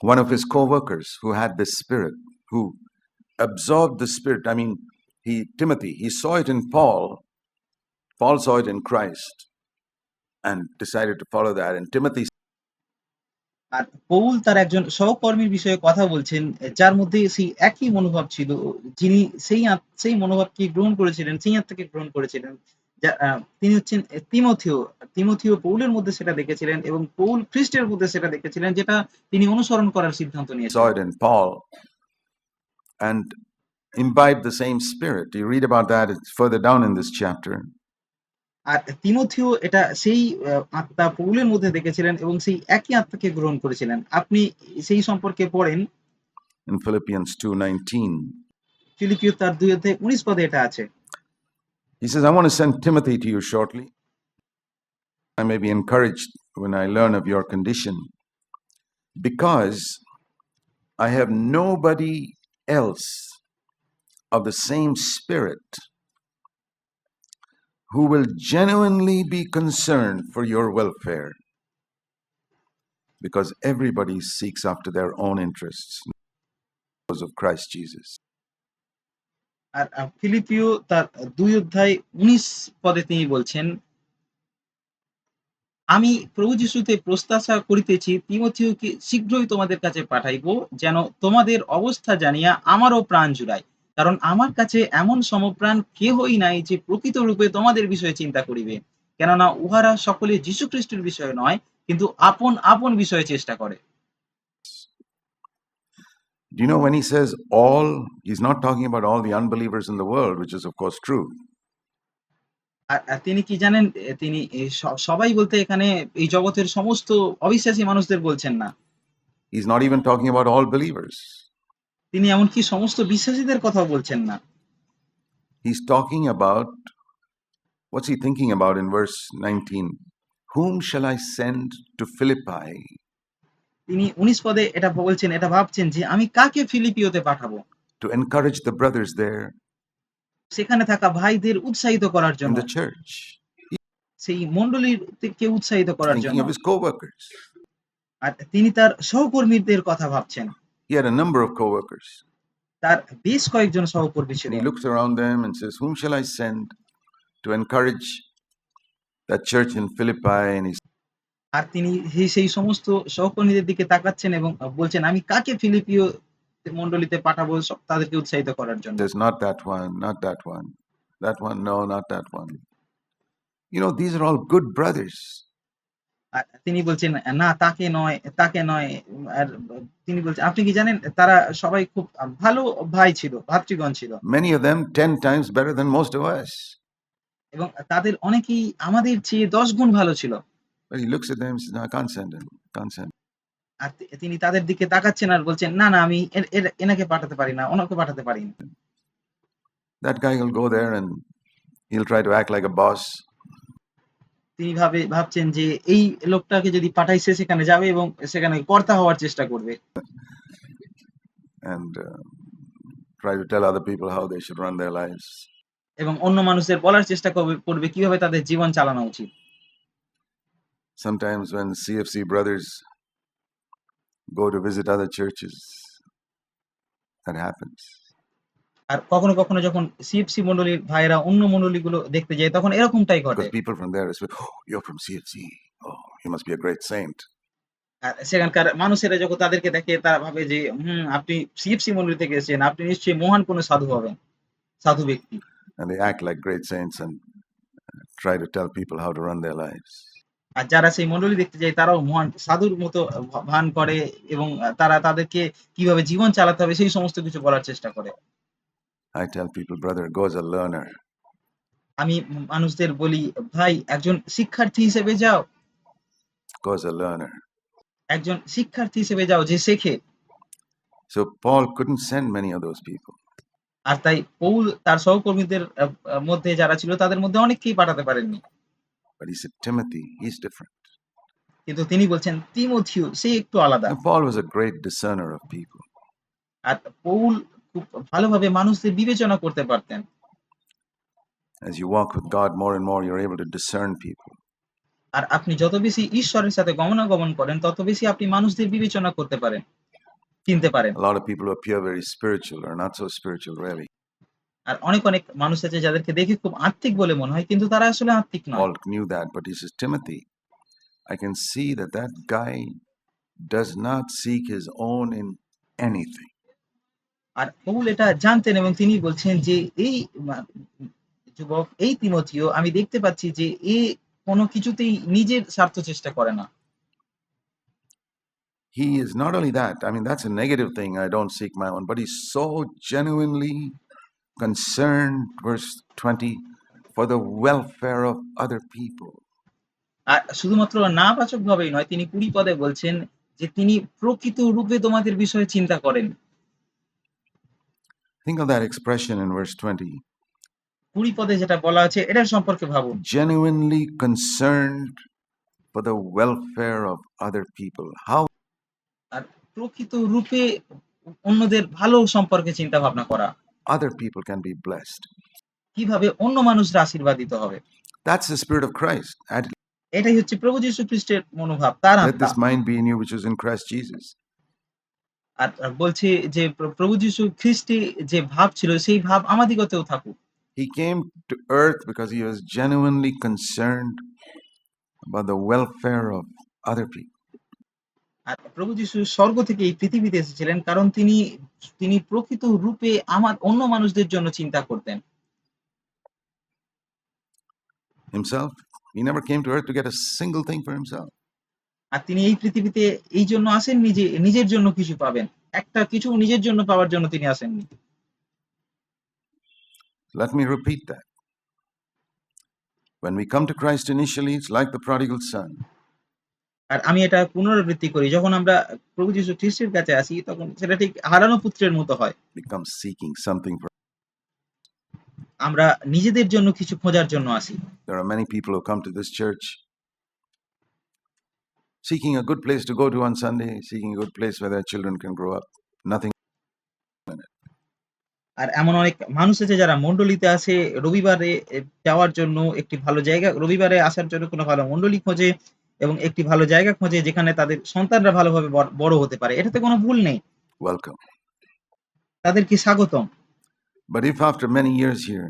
one of his co-workers who had this spirit, who absorbed the spirit. I mean, he Timothy, he saw it in Paul. Paul saw it in Christ and decided to follow that. And Timothy আর পৌল তার একজন সহকর্মীর বিষয়ে কথা বলছেন যার মধ্যে সেই একই মনোভাব ছিল যিনি সেই সেই মনোভাবকে গ্রহণ করেছিলেন সেই আত্মাকে গ্রহণ করেছিলেন তিনি হচ্ছেন তিমথিও তিমথিও পৌলের মধ্যে সেটা দেখেছিলেন এবং পৌল খ্রিস্টের মধ্যে সেটা দেখেছিলেন যেটা তিনি অনুসরণ করার সিদ্ধান্ত নিয়েছিলেন Paul and imbibed the same spirit. You read about that, it's further down in this chapter. আর তিমথিও এটা সেই আত্মা পৌলের মধ্যে দেখেছিলেন এবং সেই একই আত্মাকে গ্রহণ করেছিলেন আপনি সেই সম্পর্কে পড়েন in Philippians 2:19. ফিলিপিও তার দুই অধ্যায় উনিশ পদে এটা আছে He says, I want to send Timothy to you shortly. I may be encouraged when I learn of your condition because I have nobody else of the same spirit who will genuinely be concerned for your welfare because everybody seeks after their own interests, those of Christ Jesus. আর ফিলিপিও তার দুই অধ্যায় উনিশ পদে তিনি বলছেন, আমি প্রভু যিশুতে প্রত্যাশা করিতেছি তিমথিওকে শীঘ্রই তোমাদের কাছে পাঠাইব, যেন তোমাদের অবস্থা জানিয়া আমারও প্রাণ জুড়ায়। কারণ আমার কাছে এমন সমপ্রাণ কেহই নাই যে প্রকৃত রূপে তোমাদের বিষয়ে চিন্তা করিবে। কেননা উহারা সকলে যীশু খ্রিস্টের বিষয়ে নয়, কিন্তু আপন আপন বিষয়ে চেষ্টা করে। Do you know when he says all, he's not talking about all the unbelievers in the world, which is, of course, true. আর আর তিনি কি জানেন এ, তিনি এ স- সবাই বলতে এখানে এই জগতের সমস্ত অবিশ্বাসী মানুষদের বলছেন না He's not even talking about all believers. তিনি এমনকি সমস্ত বিশ্বাসীদের কথাও বলছেন না He's talking about what's he thinking about in verse 19? Whom shall I send to Philippi তিনি উনিশ পদে এটা বলছেন এটা ভাবছেন যে আমি কাকে ফিলিপিওতে পাঠাবো? To encourage the brothers there সেখানে থাকা ভাইদের উৎসাহিত করার জন্য। চার্চ সেই মণ্ডলীকে উৎসাহিত করার জন্য। আর তিনি তার সহকর্মীদের কথা ভাবছেন। He had a number of coworkers তার বেশ কয়েকজন সহকর্মী ছিলেন। Looks around them and says whom shall I send to encourage আর তিনি সেই- সমস্ত সহকর্মীদের দিকে তাকাচ্ছেন এবং বলছেন আমি কাকে ফিলিপিও মন্ডলীতে পাঠাবো সব তাদেরকে উৎসাহিত করার জন্য says, Not that one, not that one, that one, no, not that one. You know, these are all good brothers. তিনি বলছেন না তাকে নয় তাকে নয় আর তিনি বলছেন আপনি কি জানেন তারা সবাই খুব ভালো ভাই ছিল ভাতৃগণ ছিল Many of them 10 times better than most of us. এবং তাদের অনেকেই আমাদের চেয়ে দশ গুণ ভালো ছিল he looks at them and says, No, I can't send him. Can't send him. আর তিনি তাদের দিকে তাকাচ্ছেন আর বলছেন না না আমি এনাকে পাঠাতে পারি না ওনাকে পাঠাতে পারি না That guy will go there and he'll try to act like a boss. তিনি ভাবে ভাবছেন যে এই লোকটাকে যদি পাঠাই সে সেখানে যাবে এবং সেখানে কর্তা হওয়ার চেষ্টা করবে and uh, try to tell other people how they should run their lives. এবং অন্য মানুষদের বলার চেষ্টা করবে কীভাবে তাদের জীবন চালানো উচিত Sometimes when CFC brothers go to visit other churches, that happens. আর কখনো কখনো যখন সিএফসি মন্ডলীর ভাইয়েরা অন্য মন্ডলীগুলো দেখতে যায় তখন এরকমটাই ঘটে Because people from there say, Oh, you're from CFC. Oh, you must be a great saint. আর সেখানকার মানুষেরা যখন তাদেরকে দেখে তারা ভাবে যে হুম আপনি সিএফসি মন্ডলী থেকে এসেছেন আপনি নিশ্চয়ই মহান কোনো সাধু হবেন সাধু ব্যক্তি And they act like great saints and uh, try to tell people how to run their lives. আর যারা সেই মন্ডলী দেখতে যায় তারাও মহান সাধুর মতো ভান করে এবং তারা তাদেরকে কীভাবে জীবন চালাতে হবে সেই সমস্ত কিছু বলার চেষ্টা করে I tell people, brother, go as a learner. আমি মানুষদের বলি ভাই একজন শিক্ষার্থী হিসেবে যাও Go as a learner. একজন শিক্ষার্থী হিসেবে যাও যে শেখে So Paul couldn't send many of those people. আর তাই পৌল তার সহকর্মীদের মধ্যে যারা ছিল তাদের মধ্যে অনেককেই পাঠাতে পারেননি But he said, Timothy, he's different. কিন্তু তিনি বলছেন তিমথিও সে একটু আলাদা And Paul was a great discerner of people. আর পৌল খুব ভালোভাবে মানুষদের বিবেচনা করতে পারতেন As you walk with God more and more, you're able to discern people. আর আপনি যত বেশি ঈশ্বরের সাথে গমনাগমন করেন তত বেশি আপনি মানুষদের বিবেচনা করতে পারেন চিনতে পারেন A lot of people who appear very spiritual are not so spiritual, really. আর অনেক অনেক মানুষ আছে যাদেরকে দেখে খুব আত্মিক বলে মনে হয় কিন্তু তারা আসলে আত্মিক নয়। All knew that but his Timothy I can see that that guy does not seek his own in anything আর পৌল এটা জানতেন এবং তিনি বলছেন যে এই যুবক এই তিমথিও আমি দেখতে পাচ্ছি যে এ কোনো কিছুতেই নিজের স্বার্থ চেষ্টা করে না। He is not only that I mean that's a negative thing I don't seek my own but is so genuinely concerned, verse 20, for the welfare of other people. আর শুধুমাত্র না বাচক ভাবেই নয় তিনি কুড়ি পদে বলছেন যে তিনি প্রকৃত রূপে তোমাদের বিষয়ে চিন্তা করেন Think of that expression in verse 20 কুড়ি পদে যেটা বলা আছে এটার সম্পর্কে ভাবুন genuinely concerned for the welfare of other people. How আর প্রকৃত রূপে অন্যদের ভালো সম্পর্কে চিন্তা ভাবনা করা other people can be blessed. কিভাবে অন্য মানুষরা আশীর্বাদিত হবে That's the Spirit of Christ. And এটাই হচ্ছে প্রভু যীশু খ্রিস্টের মনোভাব তার let আত্মা this mind be in you, which is in Christ Jesus. আর আর বলছে যে প্র- প্রভু যীশু খ্রিস্টে যে ভাব ছিল সেই ভাব আমাদিগতেও থাকুক He came to earth because he was genuinely concerned about the welfare of other people. আর প্রভু যীশু স্বর্গ থেকে এই পৃথিবীতে এসেছিলেন কারণ তিনি তিনি প্রকৃত রূপে আমার অন্য মানুষদের জন্য চিন্তা করতেন Himself, he never came to earth to get a single thing for himself. আর তিনি এই পৃথিবীতে এই জন্য আসেননি যে নিজের জন্য কিছু পাবেন একটা কিছু নিজের জন্য পাওয়ার জন্য তিনি আসেননি Let me repeat that. When we come to Christ initially, it's like the prodigal son. আর আমি এটা পুনরাবৃত্তি করি। যখন আমরা প্রভু যীশু খ্রিস্টের কাছে আসি তখন সেটা ঠিক হারানো পুত্রের মতো হয়। আমরা নিজেদের জন্য কিছু খোঁজার জন্য আসি। There are many people who come to this church seeking a good place to go to on sunday seeking a good place where their children can grow up. Nothing আর এমন অনেক মানুষ আছে যারা মণ্ডলীতে আসে রবিবারে যাওয়ার জন্য একটি ভালো জায়গা রবিবারে আসার জন্য কোনো ভালো মণ্ডলী খোঁজে এবং একটি ভালো জায়গা খোঁজে যেখানে তাদের সন্তানরা ভালোভাবে বড়- হতে পারে। এটাতে কোনো ভুল নেই। Welcome. তাদেরকে স্বাগতম? But if after many years here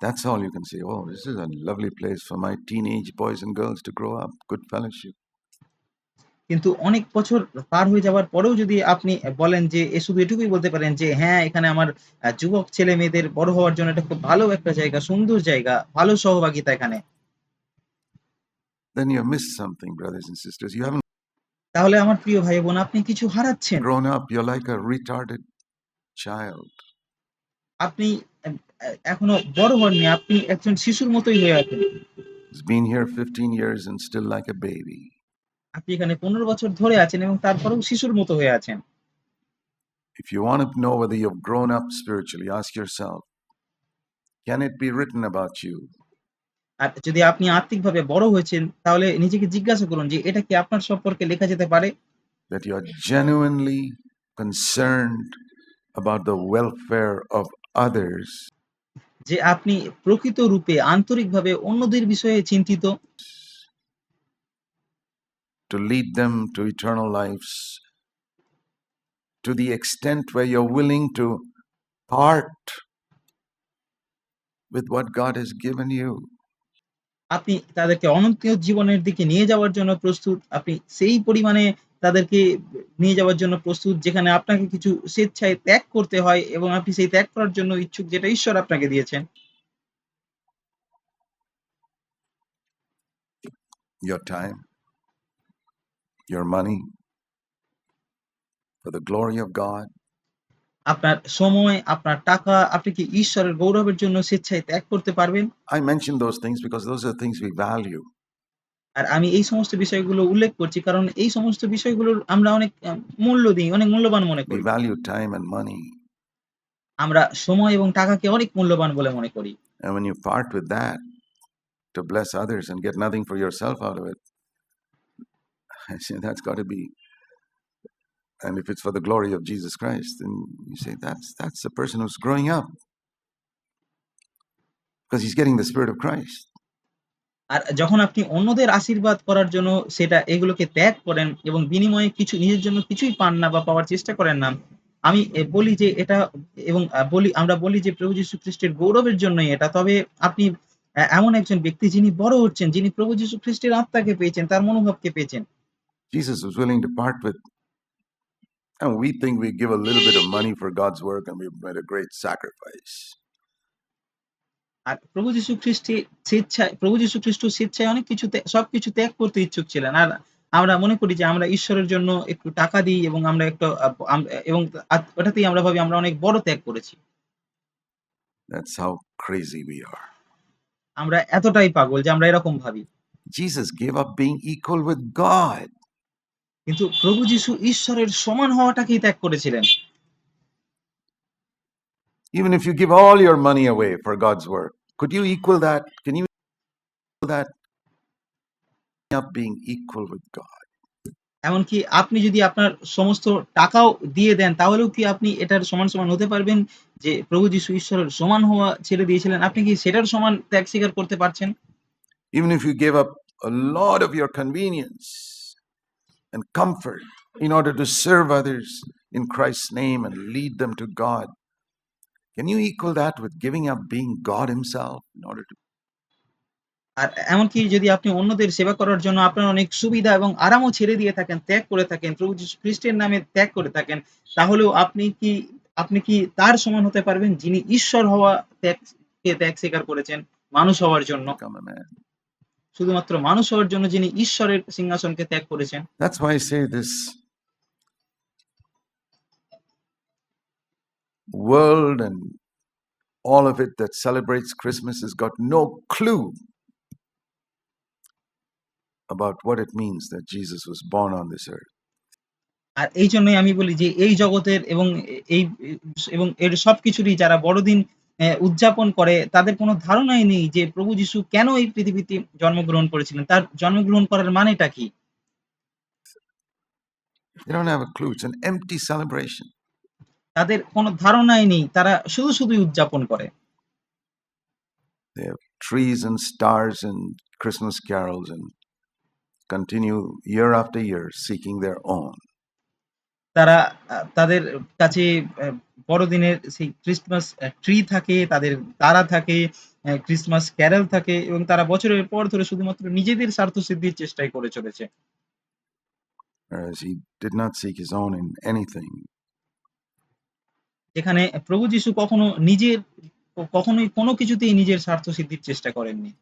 that's all you can say oh this is a lovely place for my teenage boys and girls to grow up good fellowship. কিন্তু অনেক বছর পার হয়ে যাওয়ার পরেও যদি আপনি বলেন যে এ শুধু এটুকুই বলতে পারেন যে হ্যাঁ এখানে আমার যুবক ছেলে মেয়েদের বড় হওয়ার জন্য এটা খুব ভালো একটা জায়গা সুন্দর জায়গা ভালো সহভাগিতা এখানে। then you have missed something brothers and sisters you haven't তাহলে আমার প্রিয় ভাই বোন আপনি কিছু হারাচ্ছেন grown up you're like a retarded child আপনি আহ, আহ, এখনো বড় হননি আপনি একজন শিশুর মতোই হয়ে আছেন who's been here 15 years and still like a baby আপনি এখানে পনেরো বছর ধরে আছেন এবং তারপরেও শিশুর মতো হয়ে আছেন If you want to know whether you've grown up spiritually, ask yourself can it be written about you আর যদি আপনি আত্মিকভাবে বড় হয়েছেন তাহলে নিজেকে জিজ্ঞাসা করুন যে এটা কি আপনার সম্পর্কে লেখা যেতে পারে that you're genuinely concerned about the welfare of others যে আপনি প্রকৃত রূপে আন্তরিকভাবে অন্যদের বিষয়ে চিন্তিত to lead them to eternal lives to the extent where you're willing to part with what God has given you. আপনি তাদেরকে অনন্ত জীবনের দিকে নিয়ে যাওয়ার জন্য প্রস্তুত আপনি সেই পরিমাণে তাদেরকে নিয়ে যাওয়ার জন্য প্রস্তুত যেখানে আপনাকে কিছু স্বেচ্ছায় ত্যাগ করতে হয় এবং আপনি সেই ত্যাগ করার জন্য ইচ্ছুক যেটা ঈশ্বর আপনাকে দিয়েছেন। Your time, your money, for the glory of God, আপনার সময় আপনার টাকা আপনি কি ঈশ্বরের গৌরবের জন্য স্বেচ্ছায় ত্যাগ করতে পারবেন? I mention those things because those are things we value আর আমি এই সমস্ত বিষয়গুলো উল্লেখ করছি কারণ এই সমস্ত বিষয়গুলোর আমরা অনেক মূল্য দিই অনেক মূল্যবান মনে করি। ভ্যালু টাইম এন্ড মানি আমরা সময় এবং টাকাকে অনেক মূল্যবান বলে মনে করি। I mean you part with that to bless others and get nothing for yourself out of it that's got to be And if it's for the glory of Jesus Christ, then you say that's that's the person who's growing up because he's getting the Spirit of Christ. আর যখন আপনি অন্যদের আশীর্বাদ করার জন্য সেটা এগুলোকে ত্যাগ করেন এবং বিনিময়ে কিছু নিজের জন্য কিছুই পান না বা পাওয়ার চেষ্টা করেন না। আমি বলি যে এটা এবং বলি আমরা বলি যে প্রভু যীশু খ্রিস্টের গৌরবের জন্যই এটা। তবে আপনি এমন একজন ব্যক্তি যিনি বড় হচ্ছেন, যিনি প্রভু যীশু খ্রিস্টের আত্মাকে পেয়েছেন, তার মনোভাবকে পেয়েছেন। Jesus was willing to part with. And we think we give a little bit of money for God's work and we've made a great sacrifice. আর প্রভু যীশু খ্রিস্টে স্বেচ্ছায় প্রভু যীশু খ্রিস্ট স্বেচ্ছায় অনেক কিছু ত্যা সবকিছু ত্যাগ করতে ইচ্ছুক ছিলেন। আর আমরা মনে করি যে আমরা ঈশ্বরের জন্য একটু টাকা দিই এবং আমরা একটু আপ আম এবং আত ওটাতেই আমরা ভাবি আমরা অনেক বড় ত্যাগ করেছি। That's how crazy we are. আমরা এতটাই পাগল যে আমরা এরকম ভাবি। Jesus gave up being equal with God. কিন্তু প্রভু যীশু ঈশ্বরের সমান হওয়াটাকেই ত্যাগ করেছিলেন। Even if you give all your money away for God's work, could you equal that? Can you equal that? Up being equal with God. এমনকি আপনি যদি আপনার সমস্ত টাকাও দিয়ে দেন তাহলেও কি আপনি এটার সমান, সমান হতে পারবেন? যে প্রভু যীশু ঈশ্বরের সমান হওয়া ছেড়ে দিয়েছিলেন। আপনি কি সেটার সমান ত্যাগ স্বীকার করতে পারছেন? Even if you gave up a lot of your convenience and comfort in order to serve others in Christ's name and lead them to God, can you equal that with giving up being God Himself in order to? আর এমনকি যদি আপনি অন্যদের সেবা করার জন্য আপনার অনেক সুবিধা এবং আরামও ছেড়ে দিয়ে থাকেন, ত্যাগ করে থাকেন, প্রভু যীশু খ্রিস্টের নামে ত্যাগ করে থাকেন, তাহলেও আপনি কি আপনি কি তার সমান হতে পারবেন যিনি ঈশ্বর হওয়া ত্যাগ কে ত্যাগ স্বীকার করেছেন মানুষ হওয়ার জন্য? become a man? শুধুমাত্র মানুষ হওয়ার জন্য যিনি ঈশ্বরের সিংহাসনকে ত্যাগ করেছেন। That's why I say this world and all of it that celebrates Christmas has got no clue about what it means that Jesus was born on this earth. আর এইজন্যই আমি বলি যে এই জগতের এবং এ এই এবং এর সবকিছুরই যারা বড়দিন অ্যা উদযাপন করে তাদের কোনো ধারণাই নেই যে প্রভু যিশু কেন এই পৃথিবীতে জন্মগ্রহণ করেছিলেন? তার জন্মগ্রহণ করার মানেটা কি? তাদের কোনো ধারণাই নেই। তারা শুধু শুধুই উদযাপন করে। Trees and stars and christmas carols and continue year after year seeking their own. তারা তাদের কাছে বড়দিনের সেই ক্রিসমাস ট্রি থাকে, তাদের তারা থাকে, ক্রিসমাস ক্যারেল থাকে এবং তারা বছরের পর ধরে শুধুমাত্র নিজেদের স্বার্থসিদ্ধির চেষ্টাই করে চলেছে। যেখানে প্রভু যীশু কখনো নিজের কখনোই কোনো কিছুতেই নিজের স্বার্থসিদ্ধির চেষ্টা করেননি।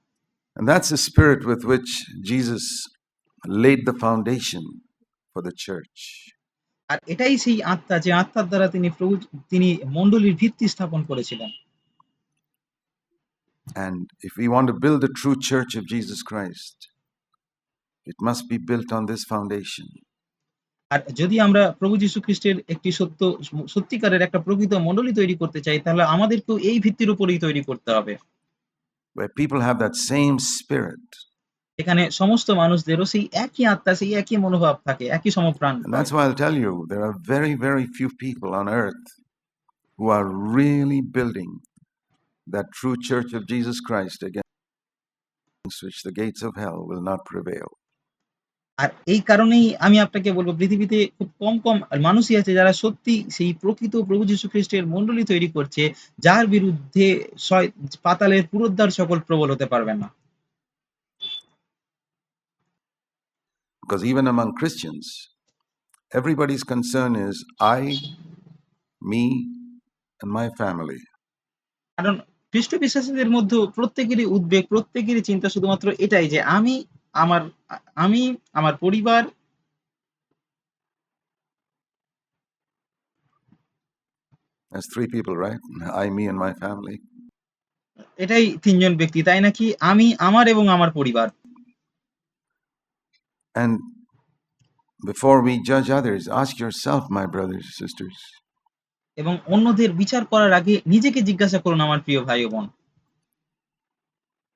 And that's the spirit with which Jesus laid the foundation for the church. আর এটাই সেই আত্মা যে আত্মার দ্বারা তিনি প্রভু তিনি মণ্ডলীর ভিত্তি স্থাপন করেছিলেন। And if we want to build the true church of Jesus Christ, it must be built on this foundation. আর যদি আমরা প্রভু যীশু খ্রিস্টের একটি সত্য সত্যিকারের একটা প্রকৃত মণ্ডলী তৈরি করতে চাই তাহলে আমাদেরকেও এই ভিত্তির উপরেই তৈরি করতে হবে। where people have that same spirit. এখানে সমস্ত মানুষদেরও সেই একই আত্মা সেই একই মনোভাব থাকে একই সমপ্রাণ that's why I tell you there are very very few people on earth who আর এই কারণেই আমি আপনাকে বলব পৃথিবীতে খুব কম কম মানুষই আছে যারা সত্যি সেই প্রকৃত প্রভু যীশু খ্রিস্টের মণ্ডলী তৈরি করছে যার বিরুদ্ধে পাতালের পুরোদ্ধার সকল প্রবল হতে পারবে না। Because even among Christians, everybody's concern is I, me, and my family. কারণ খ্রিস্ট বিশ্বাসীদের মধ্যেও প্রত্যেকেরই উদ্বেগ, প্রত্যেকেরই চিন্তা শুধুমাত্র এটাই যে আমি, আমার আমি, আমার পরিবার That's three people, right? I, me, and my family. এটাই ৩ জন ব্যক্তি, তাই নাকি? আমি, আমার এবং আমার পরিবার। And before we judge others, ask yourself, my brothers and sisters, এবং অন্যদের বিচার করার আগে নিজেকে জিজ্ঞাসা করুন আমার প্রিয় ভাই ও বোন।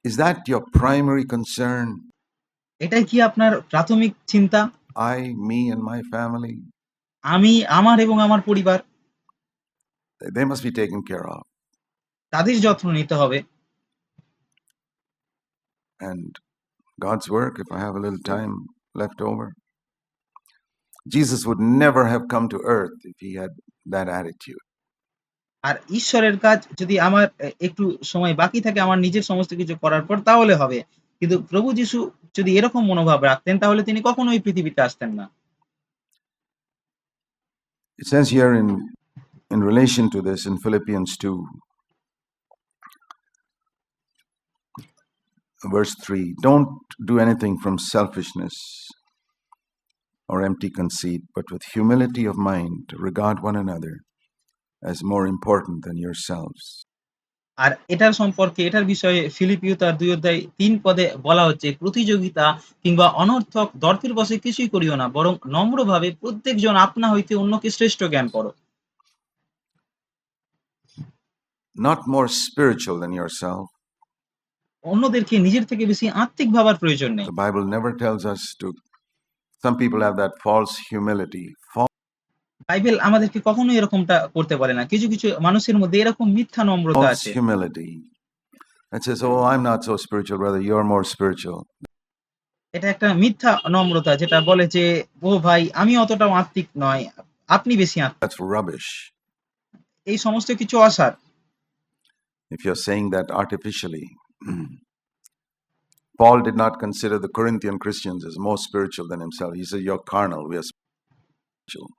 is that your primary concern? এটাই কি আপনার প্রাথমিক চিন্তা? I, me, and my family? আমি, আমার এবং আমার পরিবার। They- They must be taken care of. তাদের যত্ন নিতে হবে। And God's work if I have a little time left over. Jesus would never have come to earth if he had that attitude. আর ঈশ্বরের কাজ যদি আমার এ একটু সময় বাকি থাকে আমার নিজের সমস্ত কিছু করার পর তাহলে হবে। কিন্তু প্রভু যিশু যদি এরকম মনোভাব রাখতেন তাহলে তিনি কখনোই পৃথিবীতে আসতেন না। It says here in, in relation to this in Philippians 2, verse 3 Don't do anything from selfishness or empty conceit, but with humility of mind, regard one another as more important than yourselves. আর এটার সম্পর্কে এটার বিষয়ে ফিলিপিও তার ২ অধ্যায় ৩ পদে বলা হচ্ছে প্রতিযোগিতা কিংবা অনর্থক দর্পের বশে কিছুই করিও না বরং নম্রভাবে প্রত্যেকজন আপনা হইতে অন্যকে শ্রেষ্ঠ জ্ঞান করো। Not more spiritual than yourself. অন্যদেরকে নিজের থেকে বেশি আত্মিক ভাবার প্রয়োজন নেই। Bible never tells to some people have that false Bible আমাদেরকে কখনো এরকমটা করতে বলে না। কিছু কিছু মানুষের মধ্যে এরকম মিথ্যা নম্রতা আছে। Humility it says I am not so brother you are more এটা একটা মিথ্যা নম্রতা যেটা বলে যে ও ভাই আমি অতটাও আত্মিক নয় আপনি বেশি আত্মিক। দ্যাটস এই সমস্ত কিছু অসার। If you are artificially Paul did not consider the Corinthian Christians as more spiritual than himself. He said, You're carnal, we are spiritual.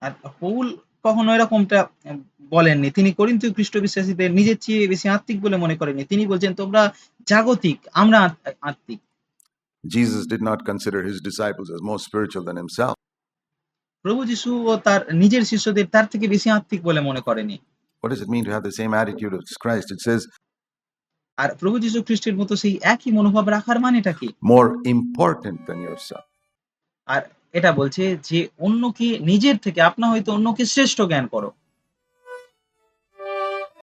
আর পৌল কখনো এরকমটা এ বলেননি। তিনি করিন্থীয় খ্রিস্ট বিশ্বাসীদের নিজের চেয়ে বেশি আত্মিক বলে মনে করেননি। তিনি বলছেন, "তোমরা জাগতিক, আমরা আত আত্মিক।" Jesus did not consider his disciples as more spiritual than himself. প্রভু যিশুও তার নিজের শিষ্যদের তার থেকে বেশি আত্মিক বলে মনে করেনি। What does it mean to have the same attitude as Christ? It says, আর প্রভু যীশু খ্রিস্টের মতো সেই একই মনোভাব রাখার মানেটা কি? মোর ইম্পর্টেন্ট দ্যান ইয়োরসেলফ আর এটা বলছে যে, "অন্যকে নিজের থেকে আপনা হয়তো অন্যকে শ্রেষ্ঠ জ্ঞান করো।"